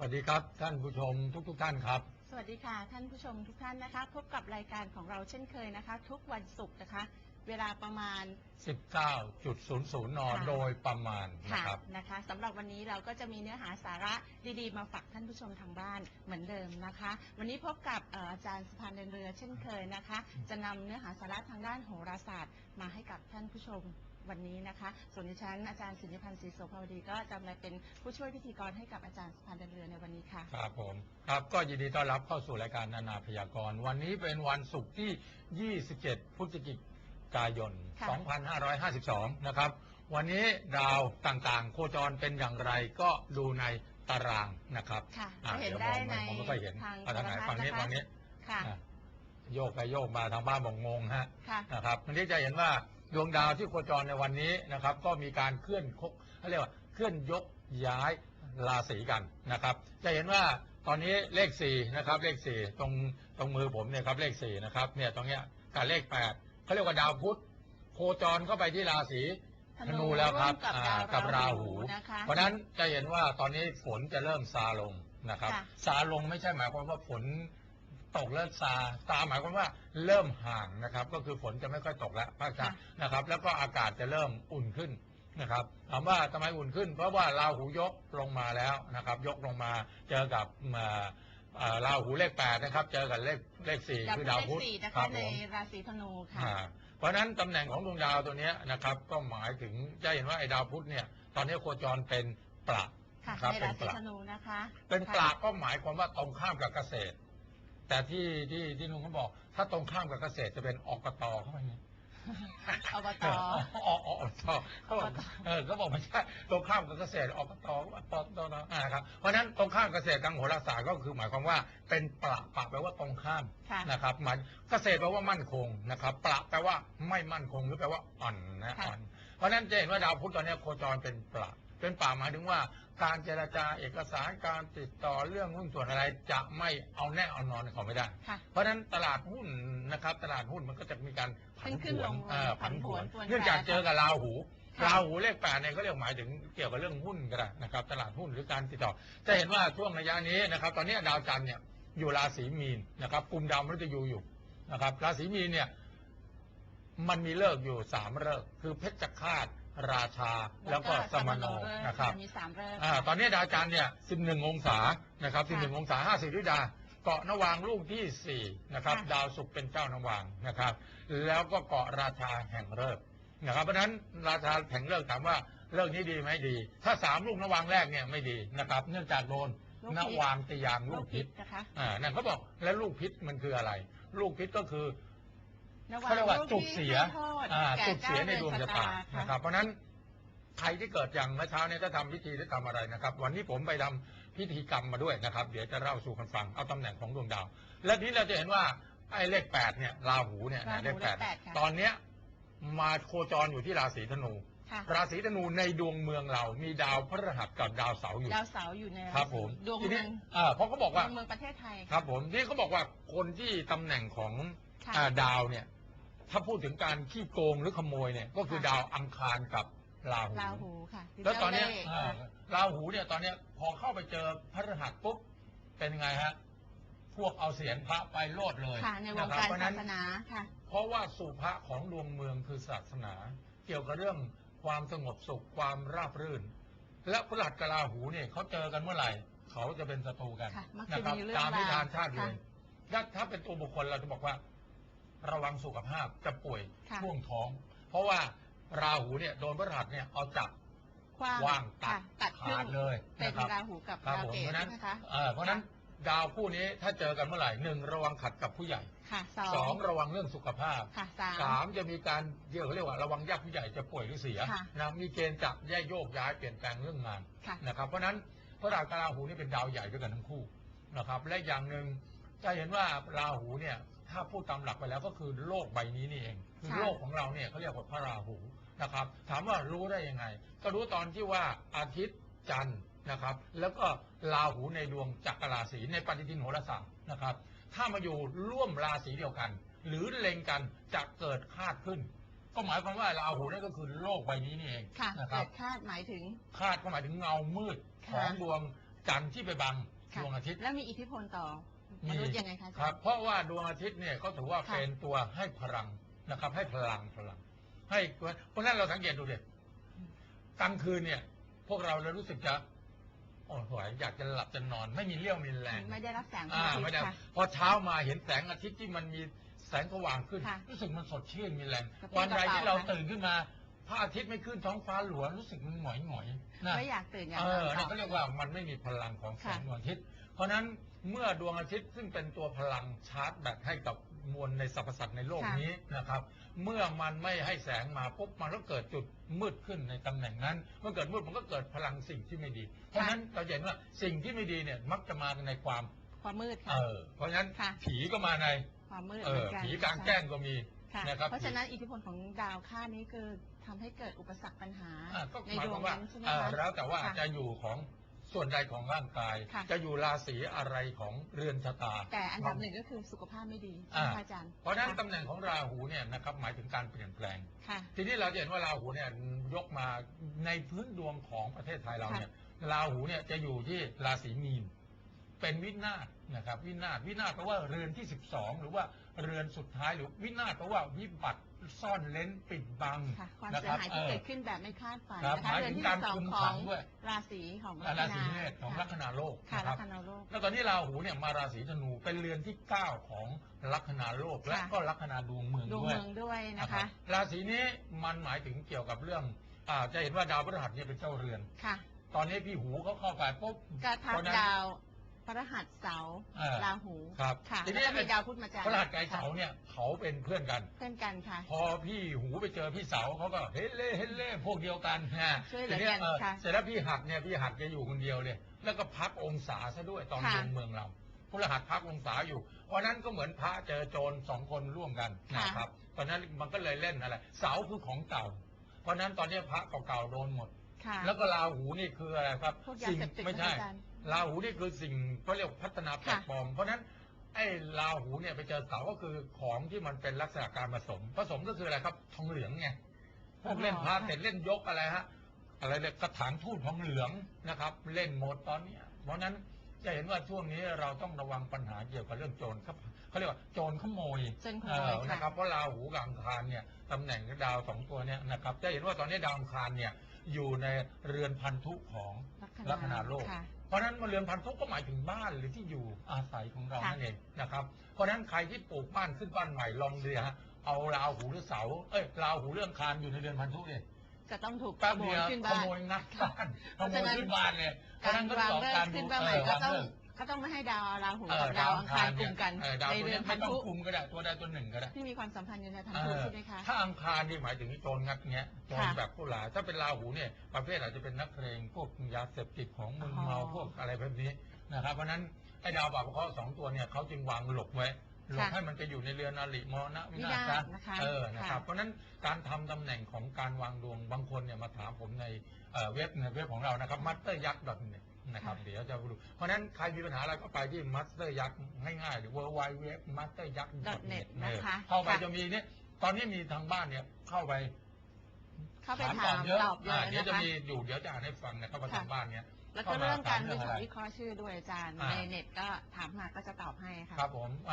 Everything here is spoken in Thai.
สวัสดีครับท่านผู้ชมทุกทุกๆท่านครับ สวัสดีค่ะ ท่านผู้ชมทุกท่านนะคะ พบกับรายการของเราเช่นเคยนะคะ ทุกวันศุกร์นะคะ เวลาประมาณ 19.00นค่ะโดยประมาณนะค่ะครับนะคะสำหรับวันนี้เราก็จะมีเนื้อหาสาระดีๆ มาฝากท่านผู้ชมทางบ้านเหมือนเดิมนะคะ วันนี้พบกับเอ่ออาจารย์สุพันธ์เดินเรือเช่นเคยนะคะ จะนำเนื้อหาสาระทางด้านโหราศาสตร์มาให้กับท่านผู้ชม วันนี้นะคะ ส่วนดิฉันอาจารย์สิริพันธ์ศรีโสภาวดีก็จะมาเป็นผู้ช่วยพิธีกรให้กับอาจารย์สุพันธ์เดินเรือในวันนี้ค่ะ ครับผม ครับก็ยินดีต้อนรับเข้าสู่รายการนานาพยากรณ์ วันนี้เป็นวันศุกร์ที่ 27 พฤศจิกายน ค่ะ 2552 นะครับ วันนี้ดาวต่างๆ โคจรเป็นอย่างไรก็ดูในตารางนะครับค่ะอ่จะเห็นยวได้มองในผมไม่ค่อยเห็นทางอะทางไหนโทรทัศน์ฝั่งนี้นะคะฝั่งนี้ค่ะ อะโยกไปโยกมาทางบ้านบอกงงฮะ ค่ะ นะครับวันนี้จะเห็นว่า ดวงดาวที่โคจรในวันนี้นะครับ ก็มีการเคลื่อนคกเขาเรียกว่าเคลื่อนยกย้ายราศีกันนะครับ จะเห็นว่าตอนนี้เลขสี่นะครับเลขสี่ตรงตรงมือผมเนี่ยครับเลขสี่นะครับเนี่ยตรงเนี้ยกับเลขแปดเขาเรียกว่าดาวพุธโคจรเข้าไปที่ราศีธนูแล้วครับกับอ่าดาวกับราหูนะคะเพราะฉะนั้นจะเห็นว่าตอนนี้ฝนจะเริ่มซาลงนะครับค่ะซาลงไม่ใช่หมายความว่าฝน ตกแล้วซาซาหมายความว่าเริ่มห่างนะครับ ก็คือฝนจะไม่ค่อยตกแล้วภาคใต้ค่ะนะครับ แล้วก็อากาศจะเริ่มอุ่นขึ้นนะครับถามว่าทำไมอุ่นขึ้น เพราะว่าราหูยกลงมาแล้วนะครับ ยกลงมาเจอกับอ่าอ่าราหูเลขแปดนะครับ เจอกับเลขเลขสี่ดาวคือพุธดาวเลขพุธสี่นะครัคะบในผมราศีธนูค่ะอ่าเพราะฉะนั้นตำแหน่งของดวงดาวตัวเนี้ยนะครับ ก็หมายถึงจะเห็นว่าไอ้ดาวพุธเนี่ย ตอนนี้โคจรเป็นประค่ะครับในเป็รานศีประธนูนะคะเป็นปค่ะลาก็หมายความว่าตรงข้ามกับเกษตร แต่ที่ที่ที่ลุงเขาบอก ถ้าตรงข้ามกับเกษตรจะเป็นอกตเข้าไปเนี่ยอบตเอออออตเขาบอกเออเขาบอกไม่ใช่ตรงข้ามกับเกษตรอกตปตนะอ่าครับเพราะฉะนั้นตรงข้ามเกษตรทางโหราศาสตร์ก็คือหมายความว่าเป็นปลาปลาแปลว่าตรงข้ามค่ะนะครับหมายเกษตรแปลว่ามั่นคงนะครับปลาแปลว่าไม่มั่นคงหรือแปลว่าอ่อนนะค่ะอ่อน เพราะฉะนั้นจะเห็นว่าดาวพุธตอนนี้โคจรเป็นปลาเป็นป่าหมายถึงว่าการเจรจาเอกสารการติดต่อเรื่องหุ้นส่วนอะไรจะไม่เอาแน่เอานอนเขาไม่ได้ค่ะเพราะฉะนั้นตลาดหุ้นนะครับ ตลาดหุ้นมันก็จะมีการผันขึ้นผๆวลนงๆเอ่อผัผันนผผววนนเนื่องจากเจอกับราหูค่ะราหูเลขแปดเนี่ยก็เรียกหมายถึงเกี่ยวกับเรื่องหุ้นก็ได้นะครับ ตลาดหุ้นหรือการติดต่อ จะเห็นว่าช่วงระยะนี้นะครับ ตอนนี้ดาวจันทร์เนี่ยอยู่ราศีมีนนะครับกลุ่มดาวมฤตยูอยู่นะครับ ราศีมีนเนี่ย มันมีเลิกษ์อยู่สามเลิกษ์คือเพชรฆาตราชาแล้วก็สมโนนะครับมีสามเริ่มอ่าตอนนี้ดาวจันทร์เนี่ย11องศานะครับค่ะ11องศา50วิดาเกาะนวางลูกที่4นะครับค่ะดาวศุกร์เป็นเจ้านวางนะครับ แล้วก็เกาะราชาแห่งฤกษ์นะครับเพราะฉะนั้นราชาแห่งฤกษ์ถามว่าเลิกษ์นี้ดีไหมดี ถ้าสามลูกนวางแรกเนี่ยไม่ดีนะครับ เนื่องจากโดนลูกนพิษวางตียางลูลูกกพิพิษษนะคะอ่านั่นเขาบอกแล้วลูกพิษมันคืออะไร ลูกพิษก็คือระห เขาเรียกว่าลูจุดเสียที่ให้โทษอ่าแก่จุดเสียในดวงชะตาเจ้นะครับเพราะฉะนั้นใครที่เกิดอย่างเมื่อเช้าเนี่ยถ้าทำพิธีหรือทำอะไรนะครับ วันนี้ผมไปทำพิธีกรรมมาด้วยนะครับ เดี๋ยวจะเล่าสู่กันฟังเอาตำแหน่งของดวงดาว และทีนี้เราจะเห็นว่าไอ้เลขแปดเนี่ยราหูเนี่ยราหูเลขแปดเลขแปดค่ะตอนเนี้ยมาโคจรอยู่ที่ราศีธนูค่ะราศีธนูในดวงเมืองเรา มีดาวพฤหัสกับดาวเสาร์อยู่ ดาวเสาร์อยู่ในครับผมดวงทีเมืนี้องอ่าเพราะเขาบอกดว่าวงเมืองประเทศไทย ครับผมที่เขาบอกว่าคนที่ตำแหน่งของค่ะอ่าดาวเนี่ย ถ้าพูดถึงการขี้โกงหรือขโมยเนี่ยก็คือค่ะดาวอังคารกับราหูราหูค่ะแล้วตอนเนี้ยเจ้าเลขอ่าราหูเนี่ยตอนเนี้ยพอเข้าไปเจอพระรหัสปุ๊บเป็นไงฮะ พวกเอาเสียนพระไปโลดเลยค่ะ ในวงะคบการเพราะฉะศานั้น สนาค่ะ เพราะว่าสุภะของดวงเมืองคือศาสนา เกี่ยวกับเรื่องความสงบสุขความราบรื่น และพระหัสกับราหูเนี่ยเขาเจอกันเมื่อไหร่ เขาจะเป็นศัตรูกันค่ะมักจะนะครับมีเรื่องตามนิทานราวชาติเลยค่ะถ้าถ้าเป็นตัวบุคคลเราจะบอกว่า ระวังสุขภาพจะป่วยค่ะ ช่วงท้อง เพราะว่าราหูเนี่ยโดนพระหัสเนี่ยเอาจับกว้างว่างตัค่ะดตัดครึ่ขาดงเลยเป็นนะครับ ราหูกับครับดาวผมเกเพตราะฉะนั้นนะคะเอ่อเพราะฉะนั้นดาวคู่นี้ถ้าเจอกันเมื่อไหร่หนึ่งระวังขัดกับผู้ใหญ่ค่ะสองสองระวังเรื่องสุขภาพค่ะสาม สามจะมีการเรียกเขาเรียกว่าระวังญาติผู้ใหญ่จะป่วยหรือเสียค่ะ นะมีเกณฑ์จะแยกโยกย้ายเปลี่ยนแปลงเรื่องงานค่ะ นะครับเพราะฉะนั้นพระดาวกับราหูนี่เป็นดาวใหญ่ด้วยกันทั้งคู่นะครับและอย่างหนึ่งจะเห็นว่าราหูเนี่ย ถ้าพูดตามหลักไปแล้วก็คือโลกใบนี้นี่เองคือค่ะโลกของเราเนี่ยเขาเรียกว่าพระราหูนะครับ ถามว่ารู้ได้ยังไง ก็รู้ตอนที่ว่าอาทิตย์จันทร์นะครับ แล้วก็ราหูในดวงจักรราศีในปฏิทินโหราศาสตร์นะครับ ถ้ามาอยู่ร่วมราศีเดียวกัน หรือเล็งกันจะเกิดคาดขึ้น ก็หมายความว่าราหูนั่นก็คือโลกใบนี้นี่เองค่ะนะครัเกิบดคาดหมายถึงคาดก็หมายถึงเงามืดขค่ะองดวงจันทร์ที่ไปบังค่ะดวงอาทิตย์แล้วมีอิทธิพลต่อ มนุษย์ยังไงคะอาคจารัรบย์เพราะว่าดวงอาทิตย์เนี่ยเขาถือว่าค่ะ เป็นตัวให้พลังนะครับ ให้พลังพลัง ให้เพราะฉะนั้นเราสังเกตดูเด็กลางคืนเนี่ย พวกเราเรารู้สึกจะโอ้โหอยากจะหลับจะนอน ไม่มีเรี่ยวมีแรง ไม่ได้รับแสงพระอ่าอาทิตไม่ย์ได้ค่ะ พอเช้ามาเห็นแสงอาทิตย์ที่มันมีแสงสว่างขึ้น ค่ะรู้สึกมันสดชื่นมีแรงกระปรี้วันใดกระเป๋าที่เราค่ะตื่นขึ้นมาพระอาทิตย์ไม่ขึ้นท้องฟ้าหลวงรู้สึกมันหงอยหงอยๆนะไม่อยากตื่นอย่างเอนั้นอต่นั่อนเขาเรียกว่ามันไม่มีพลังของแสค่ะงดวงอาทิตย์ เพราะฉะนั้นเมื่อดวงอาทิตย์ซึ่งเป็นตัวพลังชาร์จแบตให้กับมวลในสรรพสัตว์ในโลกค่ะนี้นะครับ เมื่อมันไม่ให้แสงมาปุ๊บมันก็เกิดจุดมืดขึ้นในตำแหน่งนั้น เมื่อเกิดมืดมันก็เกิดพลังสิ่งที่ไม่ดี เพราะฉะนั้นเราจะเห็นว่าสิ่งที่ไม่ดีเนี่ยมักจะมาในความความมืดเอค่ะอเพราะฉะนั้นค่ะผีก็มาในความมืดเอเหมืออนกันผีกลางแจ้งก็มีค่ะนะครับเพราะฉะนั้นอิทธิพลของดาวค่านี้คือทำให้เกิดอุปสรรคปัญหาอ่าก็ในหมายดคววางมว่านั้นใช่ไหมเอ่อคะแล้วแต่ว่าค่ะจะอยู่ของ ส่วนใดของร่างกาย ค่ะ จะอยู่ราศีอะไรของเรือนชะตา แต่อันดับหนึ่งก็คือสุขภาพไม่ดีใช่อ่า ไหมคะอาจารย์เพราะฉะนั้นค่ตำแหน่งของราหูเนี่ยนะครับหมายถึงการเปลี่ยนแปลง ค่ะ ทีนี้เราจะเห็นว่าราหูเนี่ยยกมาในพื้นดวงของประเทศไทยเราเนี่ยราหูเนี่ยจะอยู่ที่ราศีมีน เป็นวินาศนะครับ วินาศวินาศแปลว่าเรือนที่ 12 หรือว่า เรือนสุดท้ายหรือวินาศแปลว่าวิบัติซ่อนเลนปิดบังค่ะความนะเสีคยรับหายเอที่อเกิดขึ้นแบบไม่คาดฝันครับนะหคะมายเดือถึนงที่การสองคุมขอขังงด้วยราศีของราศีเมษของลัคนาโลกค่ะนะคลัรับคนาโลกแล้วตอนนี้ราหูเนี่ยมาราศีธนูเป็นเรือนที่9ของลัคนาโลกและค่ะก็ลัคนาดวงเมืองดวงด้วยเมืองด้วยนะรัคะบราศีนี้มันหมายถึงเกี่ยวกับเรื่องอ่าจะเห็นว่าดาวพฤหัสเนี่ยเป็นเจ้าเรือนค่ะ ตอนนี้พี่หูเขาเข้าไปปุ๊บก็ทับเพราะฉะนั้นดาว พฤหัสเสาร์เออราหูครับค่ะทีแล้วนี้ก็มีดาวพุธมาจันทร์พฤหัสไกบเสาเนี่ยเขาเป็นเพื่อนกัน เพื่อนกันค่ะ พอพี่หูไปเจอพี่เสาเขาก็เฮ้เล่เฮ้เล่พวกเดียวกันนะช่วยเหลือทีนี้กันเออค่ะเสร็จแล้วพี่หัดเนี่ยพี่หัดจะอยู่คนเดียวเลยแล้วก็พักองศาซะด้วยตอนค่ะดวงเมืองเราพฤหัสพักองศาอยู่เพราะนั้นก็เหมือนพระเจอโจรสองคนร่วมกันนะครับตอนนั้นมันก็เลยเล่นอะไรเสาคือของเก่า เพราะนั้นตอนนี้พระเก่าๆโดนหมด ค่ะแล้วก็ราหูนี่คืออะไรครับพวกยาสิ่งเสพติดไม่ใช่นะอาจารย์ ราหูนี่คือสิ่งเขาเรียกพัฒนาแปลกค่ะปลอม เพราะฉะนั้นไอ้ราหูเนี่ยไปเจอเสาก็คือของที่มันเป็นลักษณะการผสม ผสมก็คืออะไรครับทองเหลืองไงพวกเล่นพระเสร็จเล่นยกอะไรฮะอะไรเนี่ยกระถางทูบทองเหลืองนะครับ เล่นหมดตอนเนี้ยเพราะฉะนั้นจะเห็นว่าช่วงนี้เราต้องระวังปัญหาเกี่ยวกับเรื่องโจรครับเขาเรียกว่าโจรขโมยโจรขโมยเออค่ะนะครับเพราะราหูกับอังคารเนี่ยตำแหน่งดาวสองตัวเนี่ยนะครับจะเห็นว่าตอนนี้ดาวอังคารเนี่ย อยู่ในเรือนพันธุของลัคนาโลก ค่ะ เพราะฉะนั้นเรือนพันธุก็หมายถึงบ้านหรือที่อยู่อาศัยของเราค่ะนั่นเองนะครับ เพราะฉะนั้นใครที่ปลูกบ้านขึ้นบ้านใหม่ลองดูฮะเอาราหูหรือเสาเอ้ยราหูเรื่องคารอยู่ในเรือนพันธุเลยจะต้องถูกขแป๊บโมเดียยวขึ้นขบ้าน โมยงัดบ้านขเพราะโมฉะยนั้นขึ้นบ้านเลยเพการฉะนั้นก็วางต้องเลิกการขึ้ดูนบ้านใหม่เออก็วางต้องเลิก ก็ต้องไม่ให้ดาวราหูเอกัอบดาวอังคารกลุ่มกันเออดาวในตัวเรืนี้อนพัไม่นต้องธุคุมก็ได้ตัวใดตัวหนึ่งก็ได้ที่มีความสัมพันธ์อยู่ในพันเอธุอใช่ไหมคะ ถ้าอังคารนี่หมายถึงโจรงัดเงี้ยโจรค่ะแบบผู้หลายถ้าเป็นราหูเนี่ยประเภทอาจจะเป็นนักเพลงพวกยาเสพติดของมึนเมาอ๋อพวกอะไรแบบนี้นะครับเพราะฉะนั้นไอ้ดาวบาปเคราะห์สองตัวเนี่ยเขาจึงวางหลบไว้หลบค่ะให้มันไปอยู่ในเรือนอริมรณะวินาศวินาซะศนะคะเออนะครับค่ะเพราะฉะนั้นการทำตำแหน่งของการวางดวงบางคนเนี่ยมาถามผมในเอ่อเว็บในเว็บของเรานะครับ master y a k n e t นะครับค่ะเดี๋ยวจะดูเพราะฉะนั้นใครมีปัญหาอะไรก็ไปที่ master y a k ง่ายๆหรือ w w w master y a k .net net นะคะเข้าไปค่ะจะมีเนี่ยตอนนี้มีทางบ้านเนี่ยเข้าไปเข้าไปตถาอบมเยอะตอบเยอ่าอะเดี๋ยวนะจะคะมีอยู่เดี๋ยวจะอ่านให้ฟังนะครับว่าค่ะทางบ้านเนี่ยแล้วก็เรื่องการเข้ามาถามเรื่องอะไรวิเคราะห์ชื่อด้วยอาจารย์อ่าในเน็ตก็ถามมาก็จะตอบให้ค่ะครับผม